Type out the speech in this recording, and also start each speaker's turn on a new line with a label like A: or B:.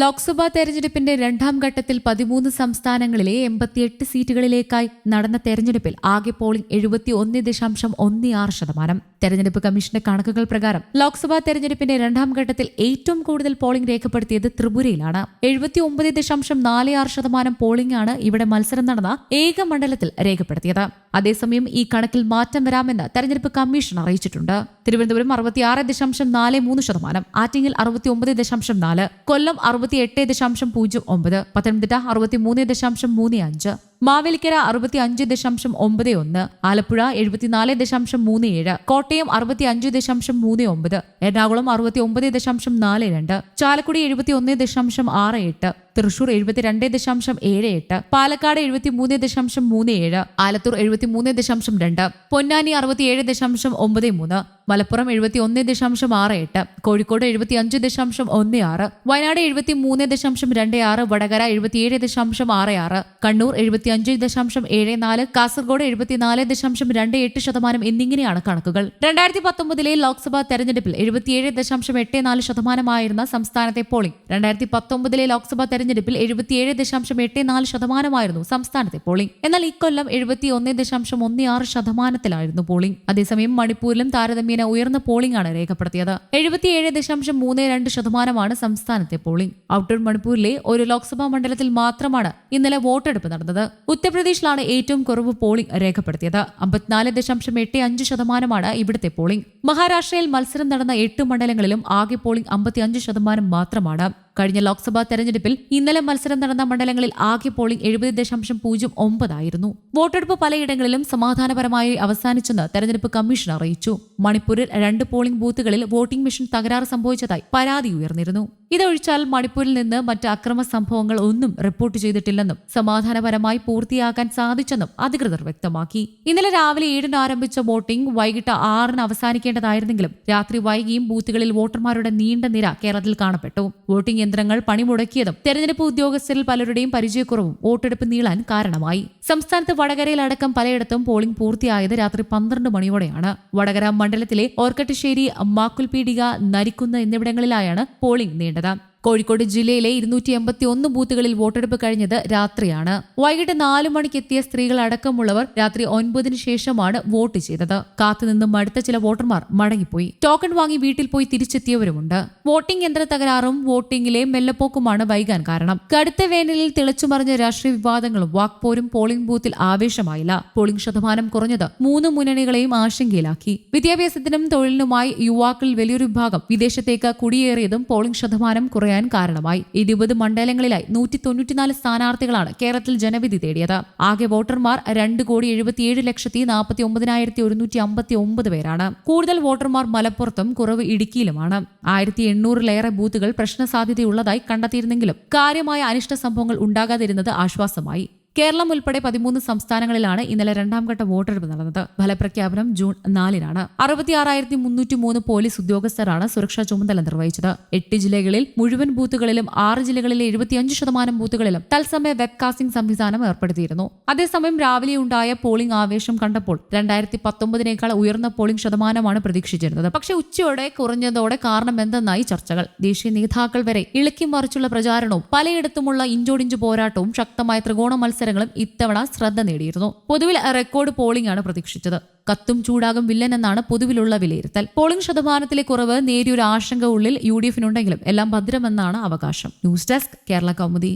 A: ലോക്സഭാ തെരഞ്ഞെടുപ്പിന്റെ രണ്ടാം ഘട്ടത്തിൽ പതിമൂന്ന് സംസ്ഥാനങ്ങളിലെ എൺപത്തിയെട്ട് സീറ്റുകളിലേക്കായി നടന്ന തെരഞ്ഞെടുപ്പിൽ ആകെ പോളിംഗ് എഴുപത്തി ഒന്ന് ദശാംശം ഒന്ന് ആറ് ശതമാനം. തെരഞ്ഞെടുപ്പ് കമ്മീഷന്റെ കണക്കുകൾ പ്രകാരം ലോക്സഭാ തെരഞ്ഞെടുപ്പിന്റെ രണ്ടാം ഘട്ടത്തിൽ ഏറ്റവും കൂടുതൽ പോളിംഗ് രേഖപ്പെടുത്തിയത് ത്രിപുരയിലാണ്. എഴുപത്തി ഒമ്പത് ദശാംശം നാല് ആറ് ശതമാനം പോളിംഗ് ആണ് ഇവിടെ മത്സരം നടന്ന ഏക മണ്ഡലത്തിൽ രേഖപ്പെടുത്തിയത്. അതേസമയം ഈ കണക്കിൽ മാറ്റം വരാമെന്ന് തെരഞ്ഞെടുപ്പ് കമ്മീഷൻ അറിയിച്ചിട്ടുണ്ട്. തിരുവനന്തപുരം അറുപത്തിയാറ് ദശാംശം നാല് മൂന്ന് ശതമാനം ആറ്റിങ്ങൽ അറുപത്തി ഒമ്പത് ദശാംശം നാല് കൊല്ലം അറുപത്തി എട്ട് ദശാംശം പൂജ്യം ഒമ്പത് പത്തനംതിട്ട അറുപത്തി മൂന്ന് ദശാംശം മൂന്ന് അഞ്ച്. മാവേലിക്കര അറുപത്തി അഞ്ച് ദശാംശം ഒമ്പത് ഒന്ന് ആലപ്പുഴ എഴുപത്തിനാല് ദശാംശം മൂന്ന് ഏഴ് കോട്ടയം അറുപത്തി അഞ്ച് ദശാംശം മൂന്ന് ഒമ്പത് എറണാകുളം അറുപത്തി ഒമ്പത് ദശാംശം നാല് രണ്ട് ചാലക്കുടി എഴുപത്തി ഒന്ന് ദശാംശം ആറ് എട്ട് തൃശൂർ എഴുപത്തിരണ്ട് ദശാംശം ഏഴ് എട്ട് പാലക്കാട് എഴുപത്തി മൂന്ന് ദശാംശം മൂന്ന് ഏഴ് ആലത്തൂർ എഴുപത്തി മൂന്ന് ദശാംശം രണ്ട് പൊന്നാനി അറുപത്തിയേഴ് ദശാംശം ഒമ്പത് മൂന്ന് മലപ്പുറം എഴുപത്തി ഒന്ന് ദശാംശം ആറ് എട്ട് കോഴിക്കോട് എഴുപത്തി അഞ്ച് ദശാംശം ഒന്ന് ആറ് വയനാട് എഴുപത്തി മൂന്ന് ദശാംശം രണ്ട് ആറ് വടകര എഴുപത്തിയേഴ് ദശാംശം ആറ് ആറ് കണ്ണൂർ എഴുപത്തി അഞ്ച് ദശാംശം ഏഴ് നാല് കാസർഗോഡ് എഴുപത്തിനാല് ദശാംശം രണ്ട് എട്ട് ശതമാനം എന്നിങ്ങനെയാണ് കണക്കുകൾ. രണ്ടായിരത്തി പത്തൊമ്പതിലെ ലോക്സഭാ തെരഞ്ഞെടുപ്പിൽ എഴുപത്തിയേഴ് ദശാംശം എട്ട് നാല് ശതമാനമായിരുന്ന സംസ്ഥാനത്തെ പോളിംഗ്. രണ്ടായിരത്തി പത്തൊമ്പതിലെ ലോക്സഭാ തെരഞ്ഞെടുപ്പിൽ എഴുപത്തിയേഴ് ദശാംശം എട്ട് നാല് ശതമാനമായിരുന്നു സംസ്ഥാനത്തെ പോളിംഗ്. എന്നാൽ ഇക്കൊല്ലം എഴുപത്തി ഒന്ന് ദശാംശം ഒന്ന് ആറ് ശതമാനത്തിലായിരുന്നു പോളിംഗ്. അതേസമയം മണിപ്പൂരിലും താരതമ്യേന ഉയർന്ന പോളിംഗ് ആണ് രേഖപ്പെടുത്തിയത്. എഴുപത്തിയേഴ് ദശാംശം മൂന്ന് രണ്ട് ശതമാനമാണ് സംസ്ഥാനത്തെ പോളിംഗ്. ഔട്ടർ മണിപ്പൂരിലെ ഒരു ലോക്സഭാ മണ്ഡലത്തിൽ മാത്രമാണ് ഇന്നലെ വോട്ടെടുപ്പ് നടന്നത്. ഉത്തർപ്രദേശിലാണ് ഏറ്റവും കുറവ് പോളിംഗ് രേഖപ്പെടുത്തിയത്. അമ്പത്തിനാല് ദശാംശം എട്ട് അഞ്ച് ശതമാനമാണ് ഇവിടുത്തെ പോളിംഗ്. മഹാരാഷ്ട്രയിൽ മത്സരം നടന്ന എട്ട് മണ്ഡലങ്ങളിലും ആകെ പോളിംഗ് അമ്പത്തിയഞ്ച് ശതമാനം മാത്രമാണ്. കഴിഞ്ഞ ലോക്സഭാ തെരഞ്ഞെടുപ്പിൽ ഇന്നലെ മത്സരം നടന്ന മണ്ഡലങ്ങളിൽ ആകെ പോളിംഗ് എഴുപത് ദശാംശം പൂജ്യം ഒമ്പതായിരുന്നു. വോട്ടെടുപ്പ് പലയിടങ്ങളിലും സമാധാനപരമായി അവസാനിച്ചെന്ന് തെരഞ്ഞെടുപ്പ് കമ്മീഷൻ അറിയിച്ചു. മണിപ്പൂരിൽ രണ്ട് പോളിംഗ് ബൂത്തുകളിൽ വോട്ടിംഗ് മെഷീൻ തകരാറ് സംഭവിച്ചതായി പരാതി ഉയർന്നിരുന്നു. ഇതൊഴിച്ചാൽ മണിപ്പൂരിൽ നിന്ന് മറ്റ് അക്രമ സംഭവങ്ങൾ ഒന്നും റിപ്പോർട്ട് ചെയ്തിട്ടില്ലെന്നും സമാധാനപരമായി പൂർത്തിയാക്കാൻ സാധിച്ചെന്നും അധികൃതർ വ്യക്തമാക്കി. ഇന്നലെ രാവിലെ ഏഴിന് ആരംഭിച്ച വോട്ടിംഗ് വൈകിട്ട് ആറിന് അവസാനിക്കേണ്ടതായിരുന്നെങ്കിലും രാത്രി വൈകിയും ബൂത്തുകളിൽ വോട്ടർമാരുടെ നീണ്ട നിര കേരളത്തിൽ കാണപ്പെട്ടു. വോട്ടിംഗ് യന്ത്രങ്ങൾ പണിമുടക്കിയതും തെരഞ്ഞെടുപ്പ് ഉദ്യോഗസ്ഥരിൽ പലരുടെയും പരിചയക്കുറവും വോട്ടെടുപ്പ് നീളാൻ കാരണമായി. സംസ്ഥാനത്ത് വടകരയിലടക്കം പലയിടത്തും പോളിംഗ് പൂർത്തിയായത് രാത്രി പന്ത്രണ്ട് മണിയോടെയാണ്. വടകര മണ്ഡലത്തിലെ ഓർക്കട്ടശ്ശേരി മാക്കുൽപീടിക നരിക്കുന്ന് എന്നിവിടങ്ങളിലായാണ് പോളിംഗ് നീണ്ടത്. കോഴിക്കോട് ജില്ലയിലെ ഇരുന്നൂറ്റി എൺപത്തി ഒന്ന് ബൂത്തുകളിൽ വോട്ടെടുപ്പ് കഴിഞ്ഞത് രാത്രിയാണ്. വൈകിട്ട് നാലു മണിക്കെത്തിയ സ്ത്രീകൾ അടക്കമുള്ളവർ രാത്രി ഒൻപതിന് ശേഷമാണ് വോട്ട് ചെയ്തത്. കാത്തുനിന്നും മടുത്ത ചില വോട്ടർമാർ മടങ്ങിപ്പോയി. ടോക്കൺ വാങ്ങി വീട്ടിൽ പോയി തിരിച്ചെത്തിയവരുമുണ്ട്. വോട്ടിംഗ് യന്ത്ര തകരാറും വോട്ടിംഗിലെ മെല്ലപ്പോക്കുമാണ് വൈകാൻ കാരണം. കടുത്ത വേനലിൽ തിളച്ചുമറിഞ്ഞ രാഷ്ട്രീയ വിവാദങ്ങളും വാക്പോരും പോളിംഗ് ബൂത്തിൽ ആവേശമായില്ല. പോളിംഗ് ശതമാനം കുറഞ്ഞത് മൂന്ന് മുന്നണികളെയും ആശങ്കയിലാക്കി. വിദ്യാഭ്യാസത്തിനും തൊഴിലിനുമായി യുവാക്കളിൽ വലിയൊരു വിഭാഗം വിദേശത്തേക്ക് കുടിയേറിയതും പോളിംഗ് ശതമാനം കുറയാൻ കാരണമായി. ഇരുപത് മണ്ഡലങ്ങളിലായി നൂറ്റി തൊണ്ണൂറ്റിനാല് സ്ഥാനാർത്ഥികളാണ് കേരളത്തിൽ ജനവിധി തേടിയത്. ആകെ വോട്ടർമാർ രണ്ട് കോടി എഴുപത്തിയേഴ് ലക്ഷത്തി നാൽപ്പത്തി ഒമ്പതിനായിരത്തി ഒരുന്നൂറ്റി അമ്പത്തി ഒമ്പത് പേരാണ്. കൂടുതൽ വോട്ടർമാർ മലപ്പുറത്തും കുറവ് ഇടുക്കിയിലുമാണ്. ആയിരത്തി എണ്ണൂറിലേറെ ബൂത്തുകൾ പ്രശ്ന സാധ്യതയുള്ളതായി കണ്ടെത്തിയിരുന്നെങ്കിലും കാര്യമായ അനിഷ്ട സംഭവങ്ങൾ ഉണ്ടാകാതിരുന്നത് ആശ്വാസമായി. കേരളം ഉൾപ്പെടെ പതിമൂന്ന് സംസ്ഥാനങ്ങളിലാണ് ഇന്നലെ രണ്ടാം ഘട്ട വോട്ടെടുപ്പ് നടന്നത്. ഫലപ്രഖ്യാപനം ജൂൺ നാലിനാണ്. അറുപത്തിയാറായിരത്തി മുന്നൂറ്റി മൂന്ന് പോലീസ് ഉദ്യോഗസ്ഥരാണ് സുരക്ഷാ ചുമതല നിർവഹിച്ചത്. എട്ട് ജില്ലകളിൽ മുഴുവൻ ബൂത്തുകളിലും ആറ് ജില്ലകളിലെ എഴുപത്തിയഞ്ച് ശതമാനം ബൂത്തുകളിലും തത്സമയ വെബ്കാസ്റ്റിംഗ് സംവിധാനം ഏർപ്പെടുത്തിയിരുന്നു. അതേസമയം രാവിലെ ഉണ്ടായ പോളിംഗ് ആവേശം കണ്ടപ്പോൾ രണ്ടായിരത്തി പത്തൊമ്പതിനേക്കാൾ ഉയർന്ന പോളിംഗ് ശതമാനമാണ് പ്രതീക്ഷിച്ചിരുന്നത്. പക്ഷെ ഉച്ചയോടെ കുറഞ്ഞതോടെ കാരണം എന്തെന്നായി ചർച്ചകൾ. ദേശീയ നേതാക്കൾ വരെ ഇളക്കി മറിച്ചുള്ള പ്രചാരണവും പലയിടത്തുമുള്ള ഇഞ്ചോടിഞ്ച് പോരാട്ടവും ശക്തമായ ത്രികോണ മത്സരങ്ങളും ഇത്തവണ ശ്രദ്ധ നേടിയിരുന്നു. പൊതുവിൽ റെക്കോർഡ് പോളിംഗ് ആണ് പ്രതീക്ഷിച്ചത്. കത്തും ചൂടാകും വില്ലൻ എന്നാണ് പൊതുവിലുള്ള വിലയിരുത്തൽ. പോളിംഗ് ശതമാനത്തിലെ കുറവ് നേരിയൊരു ആശങ്ക ഉള്ളിൽ യു ഡി എഫിനുണ്ടെങ്കിലും എല്ലാം ഭദ്രമെന്നാണ് അവകാശം. News desk Kerala Kaumudi.